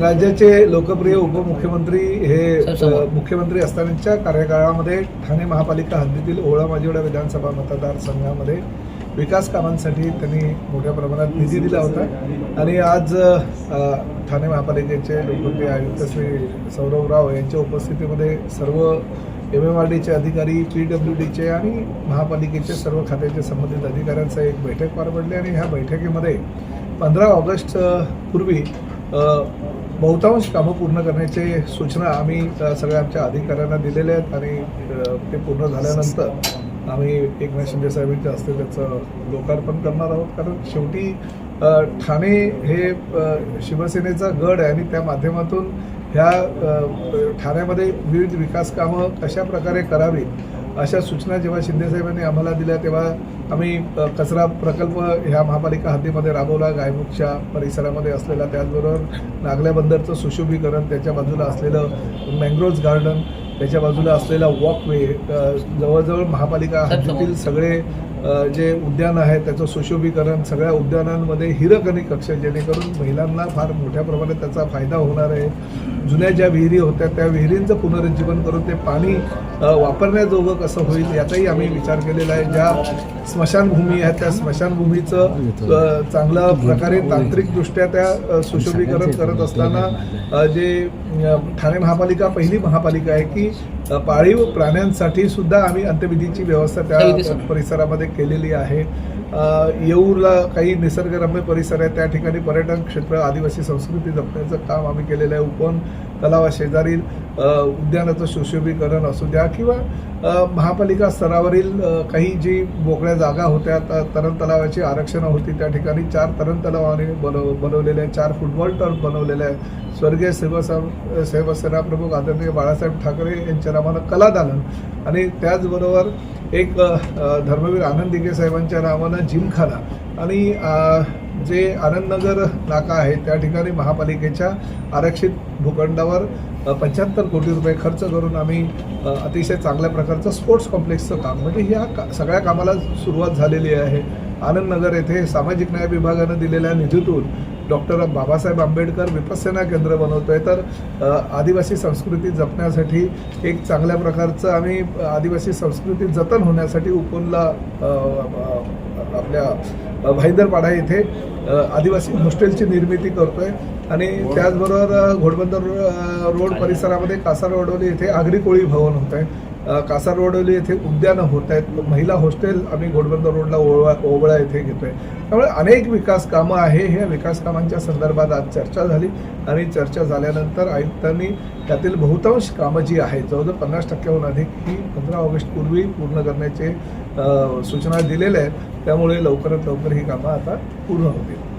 राज्याचे लोकप्रिय उपमुख्यमंत्री हे मुख्यमंत्री असतानाच्या कार्यकाळामध्ये ठाणे महापालिका हद्दीतील ओळा माजिवडा विधानसभा मतदारसंघामध्ये विकास कामांसाठी त्यांनी मोठ्या प्रमाणात निधी दिला होता. आणि आज ठाणे महापालिकेचे लोकप्रिय आयुक्त श्री सौरभ राव यांच्या उपस्थितीमध्ये सर्व एम एम आर डीचे अधिकारी पी डब्ल्यू डीचे आणि महापालिकेचे सर्व खात्याचे संबंधित अधिकाऱ्यांचा एक बैठक पार पडली आणि ह्या बैठकीमध्ये पंधरा ऑगस्ट पूर्वी बहुतांश कामं पूर्ण करण्याचे सूचना आम्ही सगळ्या आमच्या अधिकाऱ्यांना दिलेल्या आहेत आणि ते पूर्ण झाल्यानंतर आम्ही एकनाथ शिंदे साहेबांच्या हस्ते त्याचं लोकार्पण करणार आहोत. कारण शेवटी ठाणे हे शिवसेनेचा गड आहे आणि त्या माध्यमातून ह्या ठाण्यामध्ये विविध विकास कामं कशा प्रकारे करावीत अशा सूचना जेव्हा शिंदेसाहेबांनी आम्हाला दिल्या तेव्हा आम्ही कचरा प्रकल्प ह्या महापालिका हद्दीमध्ये राबवला गायमुखच्या परिसरामध्ये असलेला त्याचबरोबर नागल्या बंदरचं सुशोभीकरण त्याच्या बाजूला असलेलं मँग्रोव्ज गार्डन त्याच्या बाजूला असलेला वॉकवे जवळजवळ महापालिका हद्दीतील सगळे जे उद्यान आहे त्याचं सुशोभीकरण सगळ्या उद्यानांमध्ये हिरकणी कक्ष जेणेकरून महिलांना फार मोठ्या प्रमाणात त्याचा फायदा होणार आहे. जुन्या ज्या विहिरी होत्या त्या विहिरींचं पुनरुज्जीवन करून ते पाणी वापरण्याजोगं कसं होईल याचाही आम्ही विचार केलेला आहे. ज्या स्मशानभूमी आहेत त्या स्मशानभूमीचं अ, चांगल्या प्रकारे तांत्रिकदृष्ट्या त्या सुशोभीकरण करत असताना जे ठाणे महापालिका पहिली महापालिका आहे की पाळीव प्राण्यांसाठी सुद्धा आम्ही अंत्यविधीची व्यवस्था त्या परिसरामध्ये केलेली आहे. येऊरला काही निसर्गरम्य परिसर आहे त्या ठिकाणी पर्यटन क्षेत्र आदिवासी संस्कृती जपण्याचं काम आम्ही केलेलं आहे. उपवन तलावाशेजारील शेजारील उद्यानाचं सुशोभीकरण असू द्या किंवा महापालिका स्तरावरील काही जी मोकळ्या जागा होत्या तरण तलावाची आरक्षणं होती त्या ठिकाणी चार तरण तलाव आम्ही बनव बनवलेले आहे चार फुटबॉल टर्फ बनवलेले आहे स्वर्गीय सेवासा सेवासेना प्रमुख आदरणीय बाळासाहेब ठाकरे यांच्या नावानं कला दालन आणि त्याचबरोबर एक धर्मवीर आनंद दिघे साहेबांच्या नावानं जिमखाना आणि जे आनंदनगर नाका आहे त्या ठिकाणी महापालिकेच्या आरक्षित भूखंडावर पंच्याहत्तर कोटी रुपये खर्च करून आम्ही अतिशय चांगल्या प्रकारचं स्पोर्ट्स कॉम्प्लेक्सचं काम म्हणजे ह्या का सगळ्या कामाला सुरुवात झालेली आहे. आनंदनगर येथे सामाजिक न्याय विभागानं दिलेल्या निधीतून डॉक्टर बाबासाहेब आंबेडकर विपස්සना केंद्र बनवतोय. तर अ, आदिवासी संस्कृती जपण्यासाठी एक चांगल्या प्रकारचं आम्ही आदिवासी संस्कृती जतन होण्यासाठी उपनला आपल्या भाईंदरपाडा येथे आदिवासी हॉस्टेलची निर्मिती करतोय. आणि त्याचबरोबर अ, घोडबंदर रोड परिसरामध्ये कासार येथे आगरी कोळी भवन होत आहे अ, कासार रोडवली येथे उद्यानं होत आहेत. महिला हॉस्टेल आम्ही घोडबंदर रोडला ओवळा ओवळा येथे घेतो आहे त्यामुळे अनेक विकास कामं आहे. ह्या विकास कामांच्या संदर्भात आज चर्चा झाली आणि चर्चा झाल्यानंतर आयुक्तांनी त्यातील बहुतांश कामं जी आहेत जवळजवळ पन्नास टक्क्याहून अधिक ही पंधरा ऑगस्टपूर्वी पूर्ण करण्याचे सूचना दिलेल्या आहेत. त्यामुळे लवकरात लवकर ही कामं आता पूर्ण होतील.